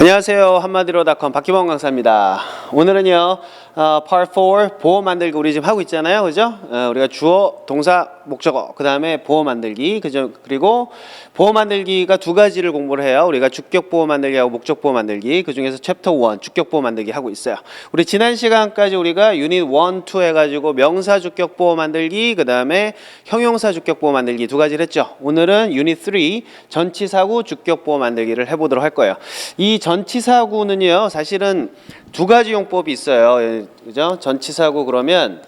안녕하세요. 한마디로닷컴 박기범 강사입니다. 오늘은요, 어, Part 4 보호 만들기 우리 지금 하고 있잖아요. 그죠? 어, 우리가 주어, 동사, 목적어, 그 다음에 보호 만들기, 그죠? 그리고 보호 만들기가 두 가지를 공부를 해요. 우리가 주격 보호 만들기하고 목적 보호 만들기, 그 중에서 챕터 1 주격 보호 만들기 하고 있어요. 우리 지난 시간까지 우리가 유닛 1, 2 해가지고 명사 주격 보호 만들기, 그 다음에 형용사 주격 보호 만들기 두 가지를 했죠. 오늘은 유닛 3 전치사구 주격 보호 만들기를 해보도록 할 거예요. 이 전치사구는요, 사실은 두 가지 용법이 있어요. 예, 그죠? 전치사구 그러면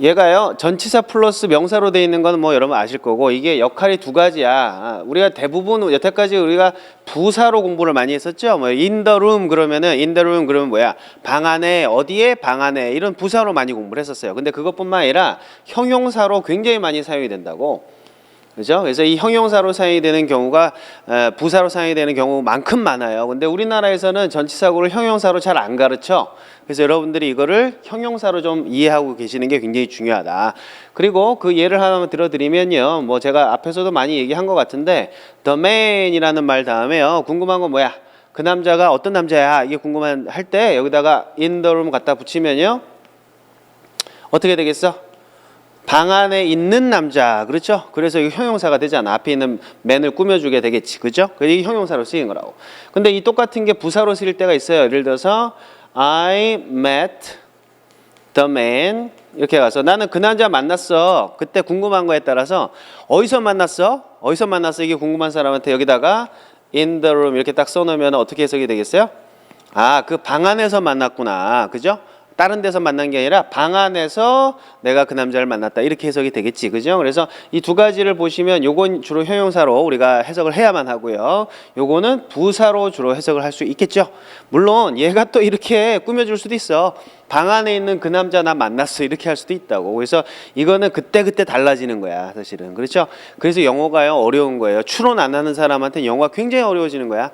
얘가요 전치사 플러스 명사로 돼 있는 거는 뭐 여러분 아실 거고 이게 역할이 두 가지야. 아, 우리가 대부분 여태까지 우리가 부사로 공부를 많이 했었죠. 뭐 room 그러면은 room 그러면 뭐야 방 안에 어디에 방 안에 이런 부사로 많이 공부를 했었어요. 근데 그것뿐만 아니라 형용사로 굉장히 많이 사용이 된다고. 그죠? 그래서 이 형용사로 사용이 되는 경우가 에, 부사로 사용이 되는 경우만큼 많아요. 근데 우리나라에서는 전치사구를 형용사로 잘 안 가르쳐. 그래서 여러분들이 이거를 형용사로 좀 이해하고 계시는 게 굉장히 중요하다. 그리고 그 예를 하나만 들어드리면요. 뭐 제가 앞에서도 많이 얘기한 것 같은데 the man이라는 말 다음에요. 궁금한 건 뭐야? 그 남자가 어떤 남자야? 이게 궁금한 할 때 여기다가 in the room 갖다 붙이면요. 어떻게 되겠어? 방 안에 있는 남자 그렇죠? 그래서 이거 형용사가 되잖아. 앞에 있는 맨을 꾸며주게 되겠지, 그죠? 그게 이 형용사로 쓰인 거라고. 근데 이 똑같은 게 부사로 쓰일 때가 있어요. 예를 들어서 I met the man 이렇게 가서 나는 그 남자 만났어. 그때 궁금한 거에 따라서 어디서 만났어? 어디서 만났어? 이게 궁금한 사람한테 여기다가 in the room 이렇게 딱 써놓으면 어떻게 해석이 되겠어요? 아, 그 방 안에서 만났구나. 그죠? 다른 데서 만난 게 아니라 방 안에서 내가 그 남자를 만났다. 이렇게 해석이 되겠지. 그죠? 그래서 이 두 가지를 보시면 요건 주로 형용사로 우리가 해석을 해야만 하고요. 요거는 부사로 주로 해석을 할 수 있겠죠. 물론 얘가 또 이렇게 꾸며줄 수도 있어. 방 안에 있는 그 남자 나 만났어. 이렇게 할 수도 있다고. 그래서 이거는 그때그때 달라지는 거야. 사실은. 그렇죠? 그래서 영어가요. 어려운 거예요. 추론 안 하는 사람한테 영어가 굉장히 어려워지는 거야.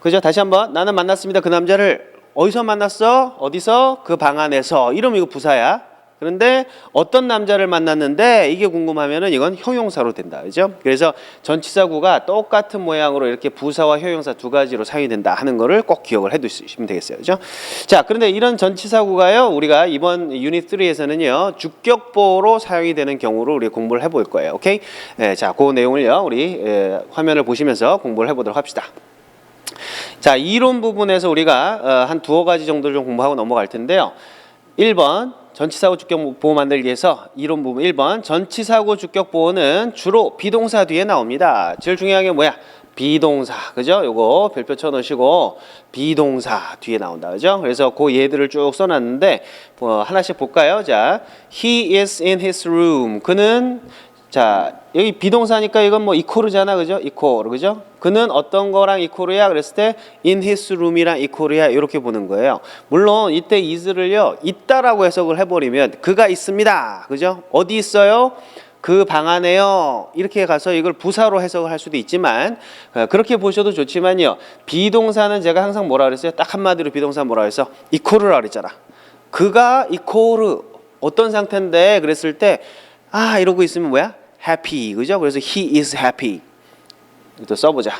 그죠? 다시 한번 나는 만났습니다. 그 남자를 어디서 만났어? 어디서? 그 방 안에서. 이러면 이거 부사야. 그런데 어떤 남자를 만났는데 이게 궁금하면은 이건 형용사로 된다. 그죠? 그래서 전치사구가 똑같은 모양으로 이렇게 부사와 형용사 두 가지로 사용이 된다 하는 거를 꼭 기억을 해 두시면 되겠어요. 그죠? 자, 그런데 이런 전치사구가요. 우리가 이번 유닛 3에서는요. 주격보로 사용이 되는 경우로 우리 공부를 해 볼 거예요. 오케이? 예, 자, 그 내용을요. 우리 예, 화면을 보시면서 공부를 해 보도록 합시다. 자, 이론 부분에서 우리가 어, 한 두어 가지 정도를 좀 공부하고 넘어갈 텐데요. 1번 전치사고 주격 보호 만들기에서 이론 부분 1번 전치사고 주격 보호는 주로 비동사 뒤에 나옵니다. 제일 중요한 게 뭐야? 비동사. 그죠? 요거 별표 쳐 놓으시고 비동사 뒤에 나온다. 그죠? 그래서 그 예들을 쭉 써 놨는데 뭐 하나씩 볼까요? 자, he is in his room. 그는 자, 여기 비동사니까 이건 뭐 이코르잖아. 그죠? 이코르. 그죠? 그는 어떤 거랑 이코르야? 그랬을 때 in his room이랑 이코르야. 이렇게 보는 거예요. 물론 이때 is를요. 있다라고 해석을 해 버리면 그가 있습니다. 그죠? 어디 있어요? 그 방 안에요. 이렇게 가서 이걸 부사로 해석을 할 수도 있지만 어, 그렇게 보셔도 좋지만요. 비동사는 제가 항상 뭐라 그랬어요? 딱 한마디로 비동사 뭐라 그랬어? 이코르라 그랬잖아. 그가 이코르 어떤 상태인데 그랬을 때 아 이러고 있으면 뭐야? Happy 그죠? 그래서 he is happy 또 써보자.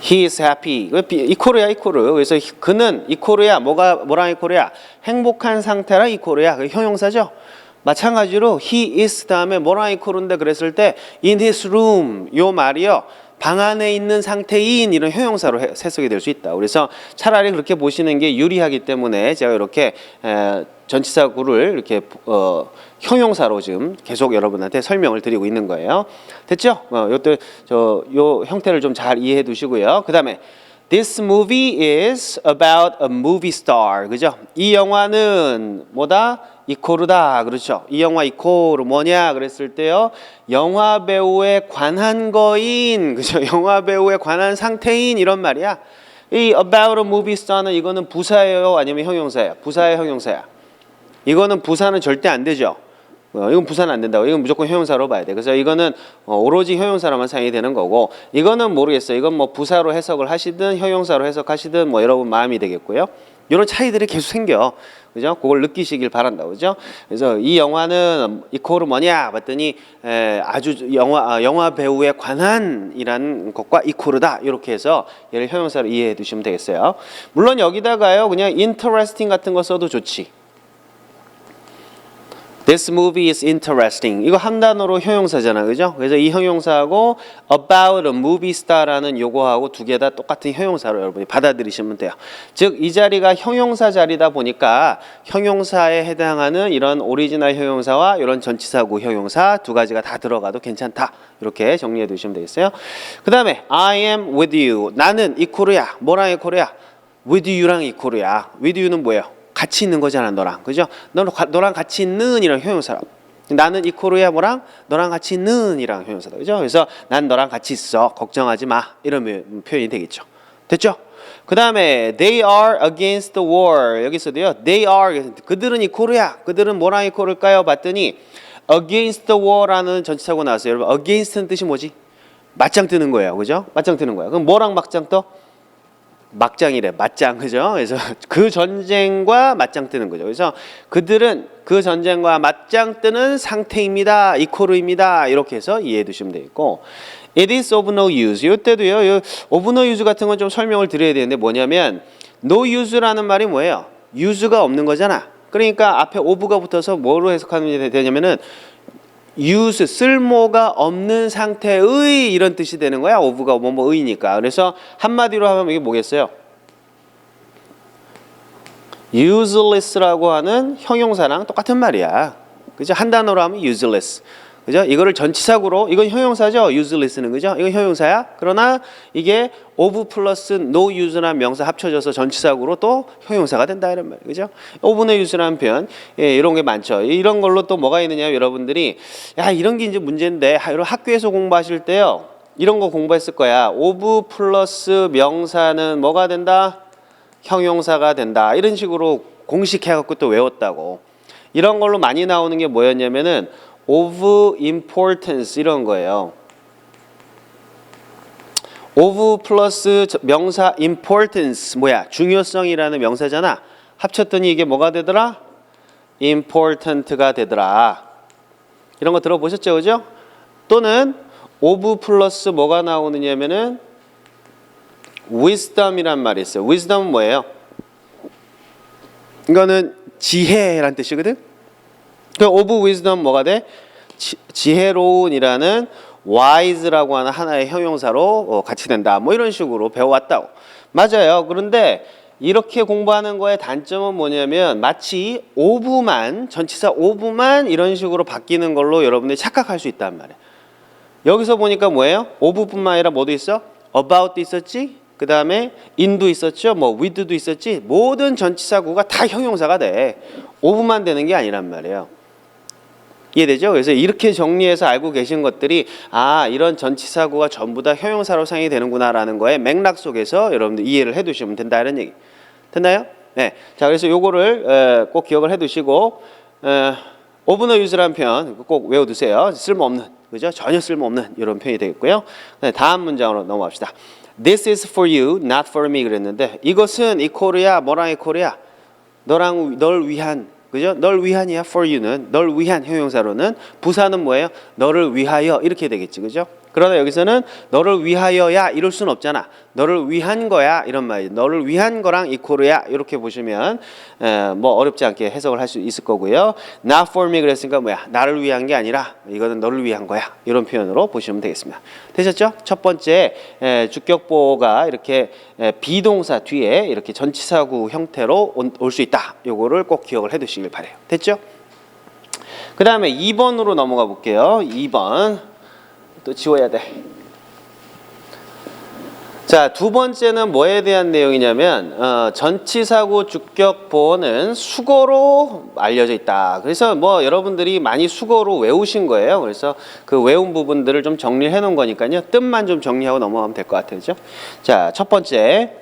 He is happy. 이코르야 이코르. 그래서 그는 이코르야. 뭐가 뭐랑 이코르야? 행복한 상태랑 이코르야. 그 형용사죠. 마찬가지로 he is 다음에 뭐랑 이코르인데 그랬을 때 in his room 요 말이요. 방 안에 있는 상태인 이런 형용사로 해- 해석이 될 수 있다. 그래서 차라리 그렇게 보시는 게 유리하기 때문에 제가 이렇게 에, 전치사 구를 이렇게 어, 형용사로 지금 계속 여러분한테 설명을 드리고 있는 거예요. 됐죠? 어, 요때 저요 형태를 좀 잘 이해해 두시고요. 그다음에 This movie is about a movie star. 그죠? 이 영화는 뭐다? 이코르다. 그렇죠? 이 영화 이코르 뭐냐? 그랬을 때요. 영화 배우에 관한 거인. 그죠? 영화 배우에 관한 상태인 이런 말이야. 이 about a movie star는 이거는 부사예요? 아니면 형용사예요? 부사예요, 형용사야? 이거는 부사는 절대 안 되죠. 어, 이건 부사는 안 된다고. 이건 무조건 형용사로 봐야 돼. 그래서 이거는 어, 오로지 형용사로만 사용이 되는 거고, 이거는 모르겠어요. 이건 뭐 부사로 해석을 하시든 형용사로 해석하시든 뭐 여러분 마음이 되겠고요. 이런 차이들이 계속 생겨. 그죠? 그걸 느끼시길 바란다. 그죠? 그래서 이 영화는 이코르 뭐냐? 봤더니 에, 아주 영화 아, 영화 배우에 관한이라는 것과 이코르다. 이렇게 해서 얘를 형용사로 이해해 두시면 되겠어요. 물론 여기다가요. 그냥 interesting 같은 거 써도 좋지. This movie is interesting. 이거 한 단어로 형용사잖아, 그죠? 그래서 이 형용사하고 about a movie star라는 요거하고 두 개 다 똑같은 형용사로 여러분이 받아들이시면 돼요. 즉, 이 자리가 형용사 자리다 보니까 형용사에 해당하는 이런 오리지널 형용사와 이런 전치사구 형용사 두 가지가 다 들어가도 괜찮다. 이렇게 정리해 두시면 되겠어요. 그 다음에 I am with you. 나는 이코르야. 뭐랑 이코르야? with you랑 이코르야. with you는 뭐예요? 같이 있는 거잖아 너랑 그죠? 가- 너랑 같이 있는 이런 형용사라. 나는 이코르야 뭐랑 너랑 같이 있는 이랑 형용사다 그죠? 그래서 난 너랑 같이 있어 걱정하지 마 이런 표- 표현이 되겠죠. 됐죠? 그 다음에 they are against the war 여기서도요 they are 그들은 이코르야 그들은 뭐랑 이코르일까요? 봤더니 against the war라는 전치사고 나왔어요. 여러분 against는 뜻이 뭐지? 맞짱 뜨는 거예요, 그죠? 맞짱 뜨는 거야. 그럼 뭐랑 맞짱 떠? 막장이래 맞짱 그죠? 그래서 그 전쟁과 맞짱 뜨는 거죠. 그래서 그들은 그 전쟁과 맞짱 뜨는 상태입니다. 이코르입니다. 이렇게 해서 이해해 두시면 되겠고 It is of no use. 이때도요. 이 of no use 같은 건 좀 설명을 드려야 되는데 뭐냐면 no use라는 말이 뭐예요? use가 없는 거잖아. 그러니까 앞에 of가 붙어서 뭐로 해석하면 되냐면은 use 쓸모가 없는 상태의 이런 뜻이 되는 거야. of가 뭐뭐 의니까. 그래서 한마디로 하면 이게 뭐겠어요? useless라고 하는 형용사랑 똑같은 말이야. 그죠? 한 단어로 하면 useless. 그죠? 이거를 전치사구로 이건 형용사죠. useless는 그죠? 이건 형용사야. 그러나 이게 of 플러스 no use라는 명사 합쳐져서 전치사구로 또 형용사가 된다 이런 말. 그죠? of의 use라는 표현. 예, 이런 게 많죠. 이런 걸로 또 뭐가 있느냐 여러분들이 야, 이런 게 이제 문제인데 하- 이런 학교에서 공부하실 때요. 이런 거 공부했을 거야. of 플러스 명사는 뭐가 된다? 형용사가 된다. 이런 식으로 공식해 갖고 또 외웠다고. 이런 걸로 많이 나오는 게 뭐였냐면은 of importance 이런 거예요. of 플러스 저- 명사 importance 뭐야? 중요성이라는 명사잖아. 합쳤더니 이게 뭐가 되더라? important가 되더라. 이런 거 들어보셨죠, 그죠? 또는 of 플러스 뭐가 나오느냐면은 wisdom이란 말이 있어요. wisdom은 뭐예요? 이거는 지혜란 뜻이거든. 그 of wisdom 뭐가 돼? 지, 지혜로운이라는 wise라고 하는 하나의 형용사로 어, 같이 된다. 뭐 이런 식으로 배워왔다고. 맞아요. 그런데 이렇게 공부하는 거의 단점은 뭐냐면 마치 of만 전치사 of만 이런 식으로 바뀌는 걸로 여러분들이 착각할 수 있단 말이에요. 여기서 보니까 뭐예요? of뿐만 아니라 뭐도 있어? about도 있었지. 그 다음에 in도 있었죠. 뭐 with도 있었지. 모든 전치사구가 다 형용사가 돼. of만 되는 게 아니란 말이에요. 이해되죠? 그래서 이렇게 정리해서 알고 계신 것들이 아 이런 전치사구가 전부 다 형용사로 사용이 되는구나라는 거에 맥락 속에서 여러분들 이해를 해두시면 된다 이런 얘기. 됐나요? 네. 자 그래서 요거를 에, 꼭 기억을 해두시고 에, 오브너 유즈라는 표현 꼭 외워두세요. 쓸모없는 그죠? 전혀 쓸모없는 이런 표현이 되겠고요. 네, 다음 문장으로 넘어갑시다. This is for you, not for me 그랬는데 이것은 이코르야 뭐랑 이코르야 너랑 널 위한 그죠? 널 위한이야 for you는 널 위한 형용사로는 부사는 뭐예요? 너를 위하여 이렇게 되겠지 그죠? 그러나 여기서는 너를 위하여야 이럴 순 없잖아. 너를 위한 거야 이런 말이. 너를 위한 거랑 이코르야 이렇게 보시면 에, 뭐 어렵지 않게 해석을 할 수 있을 거고요. Not for me 그랬으니까 뭐야? 나를 위한 게 아니라 이거는 너를 위한 거야. 이런 표현으로 보시면 되겠습니다. 되셨죠? 첫 번째 에, 주격보가 이렇게 에, 비동사 뒤에 이렇게 전치사구 형태로 올 수 있다. 요거를 꼭 기억을 해두시길 바래요. 됐죠? 그 다음에 2번으로 넘어가 볼게요. 2번 또 지워야 돼. 자, 두 번째는 뭐에 대한 내용이냐면 어, 전치사구 주격보는 수거로 알려져 있다. 그래서 뭐 여러분들이 많이 수거로 외우신 거예요. 그래서 그 외운 부분들을 좀 정리해 놓은 거니까요. 뜻만 좀 정리하고 넘어가면 될 것 같아요. 그죠? 자, 첫 번째.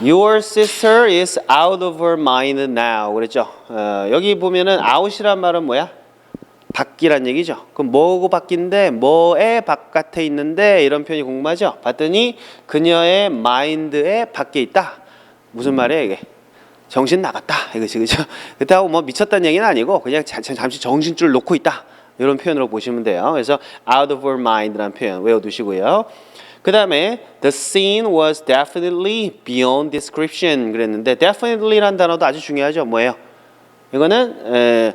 Your sister is out of her mind now. 그랬죠? 어, 여기 보면은 out이란 말은 뭐야? 밖이란 얘기죠. 그럼 뭐고 밖인데 뭐의 바깥에 있는데 이런 표현이 궁금하죠. 봤더니 그녀의 마인드의 밖에 있다. 무슨 말이야 이게? 정신 나갔다 이거지 그죠? 그렇다고 뭐 미쳤다는 얘기는 아니고 그냥 잠시 정신줄 놓고 있다 이런 표현으로 보시면 돼요. 그래서 out of our mind라는 표현 외워두시고요. 그 다음에 the scene was definitely beyond description 그랬는데 definitely란 단어도 아주 중요하죠. 뭐예요? 이거는 에,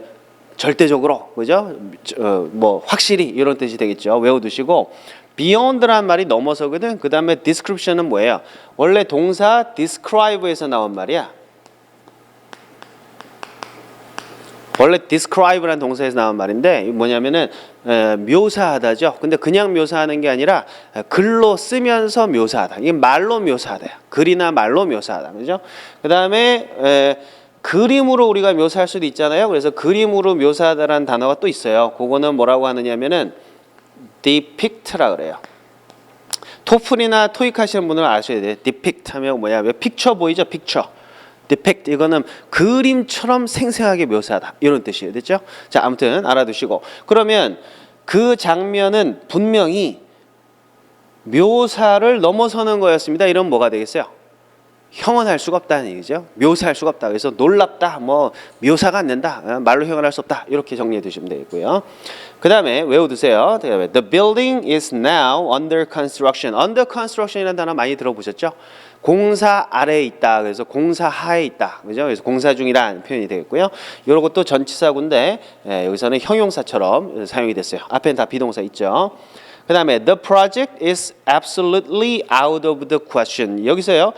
절대적으로 그죠? 어, 뭐 확실히 이런 뜻이 되겠죠. 외워두시고 beyond란 말이 넘어서거든. 그 다음에 description은 뭐예요? 원래 동사 describe에서 나온 말이야. 원래 describe라는 동사에서 나온 말인데 뭐냐면은 에, 묘사하다죠. 근데 그냥 묘사하는 게 아니라 에, 글로 쓰면서 묘사하다. 이게 말로 묘사하다. 글이나 말로 묘사하다. 그죠? 그 다음에 그림으로 우리가 묘사할 수도 있잖아요. 그래서 그림으로 묘사하다라는 단어가 또 있어요. 그거는 뭐라고 하느냐면은 depict라 그래요. 토플이나 토익 하시는 분들은 아셔야 돼요. depict 하면 뭐냐? 왜 픽처 보이죠? 픽처. depict 이거는 그림처럼 생생하게 묘사하다 이런 뜻이에요. 됐죠? 자, 아무튼 알아두시고 그러면 그 장면은 분명히 묘사를 넘어서는 거였습니다. 이런 뭐가 되겠어요? 형언할 수가 없다는 얘기죠. 묘사할 수가 없다. 그래서 놀랍다, 뭐 묘사가 안 된다, 어, 말로 형언할 수 없다. 이렇게 정리해 두시면 되겠고요. 그 다음에 외워두세요. 그다음에 The building is now under construction. Under construction이라는 단어 많이 들어보셨죠? 공사 아래에 있다. 그래서 공사 하에 있다. 그죠? 그래서 공사 중이라는 표현이 되겠고요. 이런 것도 전치사구인데 예, 여기서는 형용사처럼 사용이 됐어요. 앞에는 다 비동사 있죠. 그 다음에 the project is absolutely out of the question. 여기서요.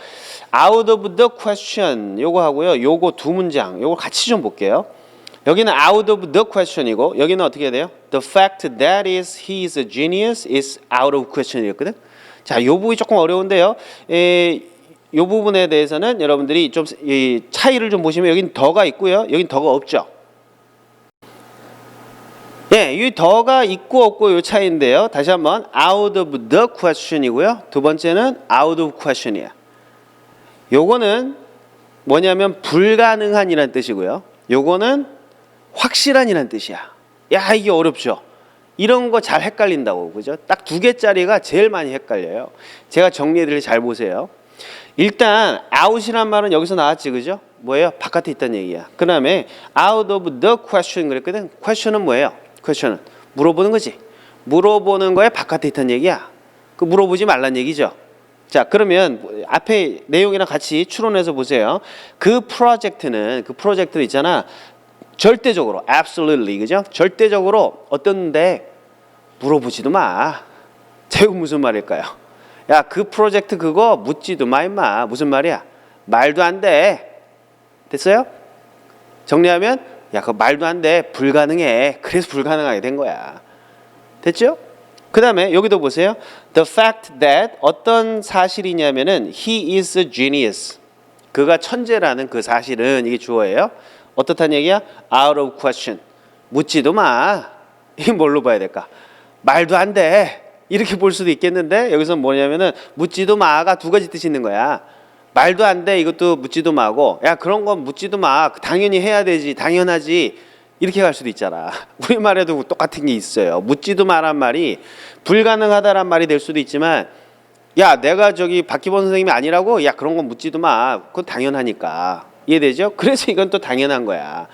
out of the question 요거 하고요. 요거 두 문장 요거 같이 좀 볼게요. 여기는 out of the question이고 여기는 어떻게 돼요? The fact that is he is a genius is out of question이었거든. 자, 요 부분이 조금 어려운데요. 에, 요 부분에 대해서는 여러분들이 좀 이 차이를 좀 보시면 여긴 더가 있고요. 여긴 더가 없죠. 예, 이 더가 있고 없고 요 차이인데요. 다시 한번 out of the question이고요. 두 번째는 out of question이야. 요거는 뭐냐면 불가능한이라는 뜻이고요. 요거는 확실한이라는 뜻이야. 야, 이게 어렵죠. 이런 거 잘 헷갈린다고 그죠? 딱 두 개짜리가 제일 많이 헷갈려요. 제가 정리해 드릴 잘 보세요. 일단 out이란 말은 여기서 나왔지 그죠? 뭐예요? 바깥에 있다는 얘기야. 그다음에 out of the question 그랬거든. question은 뭐예요? Question은 물어보는 거지. 물어보는 거에 바깥에 있다는 얘기야. 그 물어보지 말란 얘기죠. 자 그러면 앞에 내용이랑 같이 추론해서 보세요. 그 프로젝트는 그 프로젝트 있잖아. 절대적으로 absolutely 그죠? 절대적으로 어떤데 물어보지도 마. 제가 무슨 말일까요? 야 그 프로젝트 그거 묻지도 마 임마. 무슨 말이야? 말도 안 돼. 됐어요? 정리하면 야 그거 말도 안 돼. 불가능해. 그래서 불가능하게 된 거야. 됐죠? 그 다음에 여기도 보세요. The fact that 어떤 사실이냐면은 he is a genius. 그가 천재라는 그 사실은 이게 주어예요. 어떻다는 얘기야? Out of question. 묻지도 마. 이게 뭘로 봐야 될까? 말도 안 돼. 이렇게 볼 수도 있겠는데 여기서 뭐냐면은 묻지도 마가 두 가지 뜻이 있는 거야. 말도 안 돼. 이것도 묻지도 마고 야 그런 건 묻지도 마. 당연히 해야 되지. 당연하지. 이렇게 갈 수도 있잖아. 우리말에도 똑같은 게 있어요. 묻지도 마란 말이 불가능하다란 말이 될 수도 있지만 야 내가 저기 박기본 선생님이 아니라고 야 그런 건 묻지도 마. 그건 당연하니까. 이해되죠? 그래서 이건 또 당연한 거야.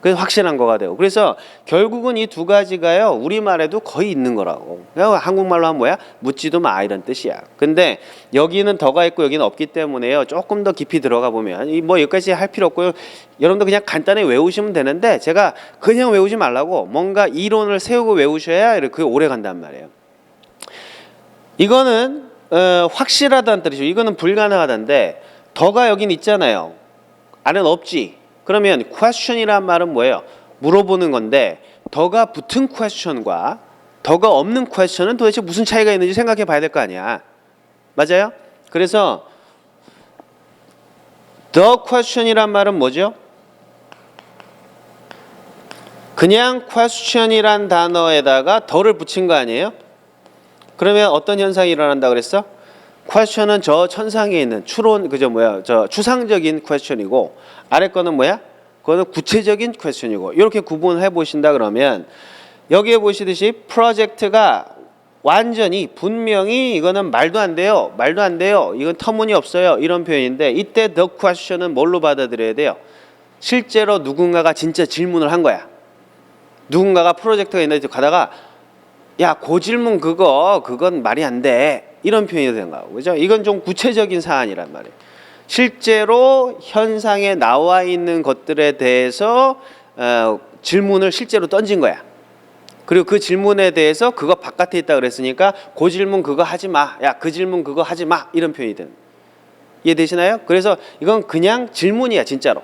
그래서 확실한 거가 되고. 그래서 결국은 이 두 가지가요. 우리말에도 거의 있는 거라고. 한국말로 하면 뭐야? 묻지도 마 이런 뜻이야. 근데 여기는 더가 있고 여기는 없기 때문에요. 조금 더 깊이 들어가 보면 이뭐 여기까지 할 필요 없고요. 여러분도 그냥 간단히 외우시면 되는데 제가 그냥 외우지 말라고 뭔가 이론을 세우고 외우셔야 이렇게 오래 간단 말이에요. 이거는 어, 확실하다는 뜻이죠. 이거는 불가능하다인데 더가 여긴 있잖아요. 안에는 없지. 그러면 question이란 말은 뭐예요? 물어보는 건데 더가 붙은 question과 더가 없는 question은 도대체 무슨 차이가 있는지 생각해 봐야 될 거 아니야. 맞아요? 그래서 the question이란 말은 뭐죠? 그냥 question이란 단어에다가 더를 붙인 거 아니에요? 그러면 어떤 현상이 일어난다 그랬어? Question은 저 천상에 있는 추론 그저 뭐야 저 추상적인 question이고 아래 거는 뭐야? 그거는 구체적인 question이고 이렇게 구분해 보신다 그러면 여기에 보시듯이 프로젝트가 완전히 분명히 이거는 말도 안 돼요. 말도 안 돼요. 이건 터무니 없어요. 이런 표현인데 이때 the question은 뭘로 받아들여야 돼요? 실제로 누군가가 진짜 질문을 한 거야. 누군가가 프로젝트가 있는데 가다가 야, 그 질문 그거 그건 말이 안 돼. 이런 표현이 거고. 그죠? 이건 좀 구체적인 사안이란 말이에요. 실제로 현상에 나와 있는 것들에 대해서 어, 질문을 실제로 던진 거야. 그리고 그 질문에 대해서 그거 바깥에 있다 그랬으니까 그 질문 그거 하지 마. 야, 그 질문 그거 하지 마. 이런 표현이 되는. 이해되시나요? 그래서 이건 그냥 질문이야, 진짜로.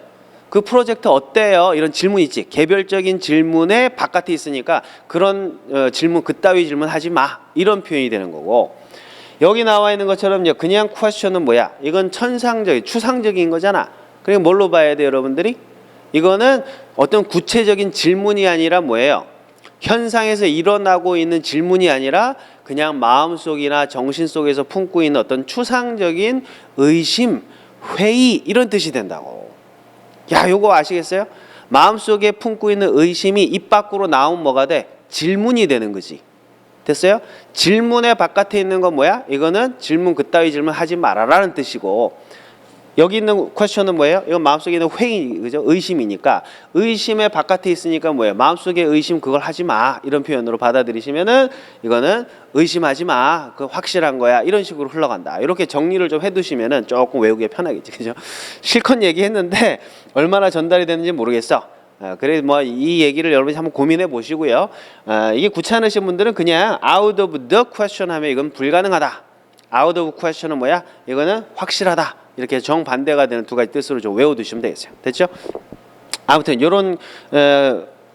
그 프로젝트 어때요? 이런 질문 있지. 개별적인 질문에 바깥에 있으니까 그런 어, 질문 그따위 질문 하지 마. 이런 표현이 되는 거고. 여기 나와 있는 것처럼 그냥 퀘스천은 뭐야? 이건 천상적인 추상적인 거잖아. 그리고 뭘로 봐야 돼요, 여러분들이? 이거는 어떤 구체적인 질문이 아니라 뭐예요? 현상에서 일어나고 있는 질문이 아니라 그냥 마음속이나 정신 속에서 품고 있는 어떤 추상적인 의심, 회의 이런 뜻이 된다고. 야, 요거 아시겠어요? 마음속에 품고 있는 의심이 입 밖으로 나오면 뭐가 돼? 질문이 되는 거지. 됐어요? 질문의 바깥에 있는 건 뭐야? 이거는 질문 그따위 질문 하지 말아라는 뜻이고 여기 있는 퀘스천은 뭐예요? 이건 마음속에 있는 회의, 그죠? 의심이니까 의심의 바깥에 있으니까 뭐예요? 마음속에 의심 그걸 하지 마 이런 표현으로 받아들이시면은 이거는 의심하지 마, 그 확실한 거야 이런 식으로 흘러간다. 이렇게 정리를 좀 해두시면은 조금 외우기에 편하겠지, 그죠? 실컷 얘기했는데 얼마나 전달이 되는지 모르겠어. 아, 그래 뭐이 얘기를 여러분이 한번 고민해 보시고요. 아, 이게 귀찮으신 분들은 그냥 out of the question 하면 이건 불가능하다. out of question은 뭐야? 이거는 확실하다. 이렇게 정반대가 되는 두 가지 뜻으로 좀 외워두시면 되겠어요. 됐죠? 아무튼 이런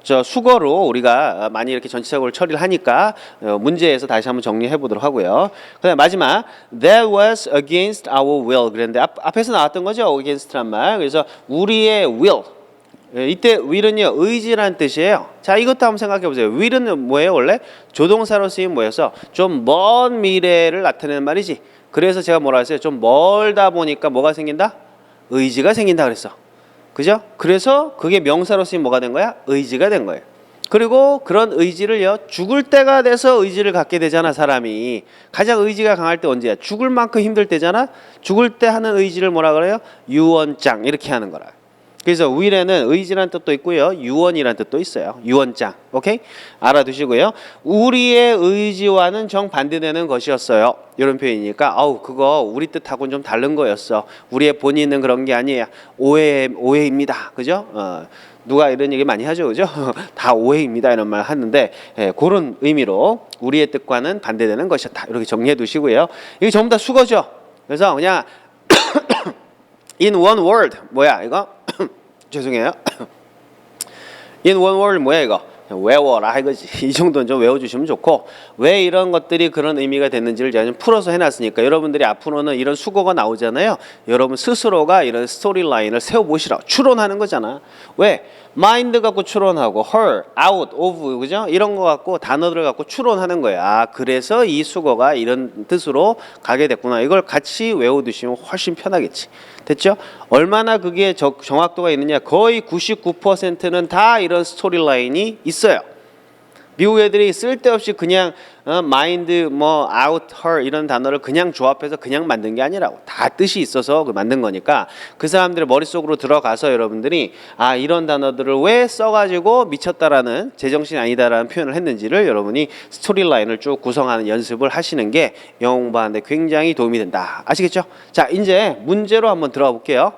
저 수거로 우리가 많이 이렇게 전체적으로 처리를 하니까 어, 문제에서 다시 한번 정리해 보도록 하고요. 그다음 마지막 that was against our will 그랬는데 앞, 앞에서 나왔던 거죠 against란 말. 그래서 우리의 will 예, 이때 will은요 의지라는 뜻이에요. 자 이것도 한번 생각해 보세요. will은 뭐예요 원래 조동사로 쓰인 뭐였어? 좀먼 미래를 나타내는 말이지. 그래서 제가 뭐라 했어요? 좀 멀다 보니까 뭐가 생긴다? 의지가 생긴다 그랬어. 그죠? 그래서 그게 명사로 쓰인 뭐가 된 거야? 의지가 된 거예요. 그리고 그런 의지를요 죽을 때가 돼서 의지를 갖게 되잖아 사람이 가장 의지가 강할 때 언제야 죽을 만큼 힘들 때잖아 죽을 때 하는 의지를 뭐라 그래요 유언장 이렇게 하는 거라 그래서 will에는 의지란 뜻도 있고요. 유언이란 뜻도 있어요. 유언장 오케이? 알아두시고요. 우리의 의지와는 정반대되는 것이었어요. 이런 표현이니까 아우 그거 우리 뜻하고는 좀 다른 거였어. 우리의 본인은 그런 게 아니에요. 오해 오해입니다. 그죠? 어. 누가 이런 얘기 많이 하죠, 그죠? 다 오해입니다. 이런 말 하는데 예, 그런 의미로 우리의 뜻과는 반대되는 것이었다. 이렇게 정리해 두시고요. 이게 전부 다 수거죠. 그래서 그냥 in one word. 뭐야 이거? 죄송해요. in one 뭐야 이거? 외워라 이거지. 이 정도는 좀 외워주시면 좋고 왜 이런 것들이 그런 의미가 됐는지를 제가 좀 풀어서 해놨으니까 여러분들이 앞으로는 이런 수거가 나오잖아요. 여러분 스스로가 이런 스토리 라인을 세워보시라. 추론하는 거잖아. 왜? 마인드 갖고 추론하고 her, out, of 그죠? 이런 거 갖고 단어들을 갖고 추론하는 거야. 아, 그래서 이 수거가 이런 뜻으로 가게 됐구나. 이걸 같이 외워두시면 훨씬 편하겠지. 됐죠? 얼마나 그게 적- 정확도가 있느냐? 거의 99%는 다 이런 스토리 라인이 있어요. 미국 애들이 쓸데없이 그냥 어, 마인드 뭐 out 이런 단어를 그냥 조합해서 그냥 만든 게 아니라고 다 뜻이 있어서 그 만든 거니까 그 사람들의 머릿속으로 들어가서 여러분들이 아 이런 단어들을 왜 써가지고 미쳤다라는 제정신이 아니다라는 표현을 했는지를 여러분이 스토리 라인을 쭉 구성하는 연습을 하시는 게 영어 공부하는데 굉장히 도움이 된다 아시겠죠? 자 이제 문제로 한번 들어가 볼게요.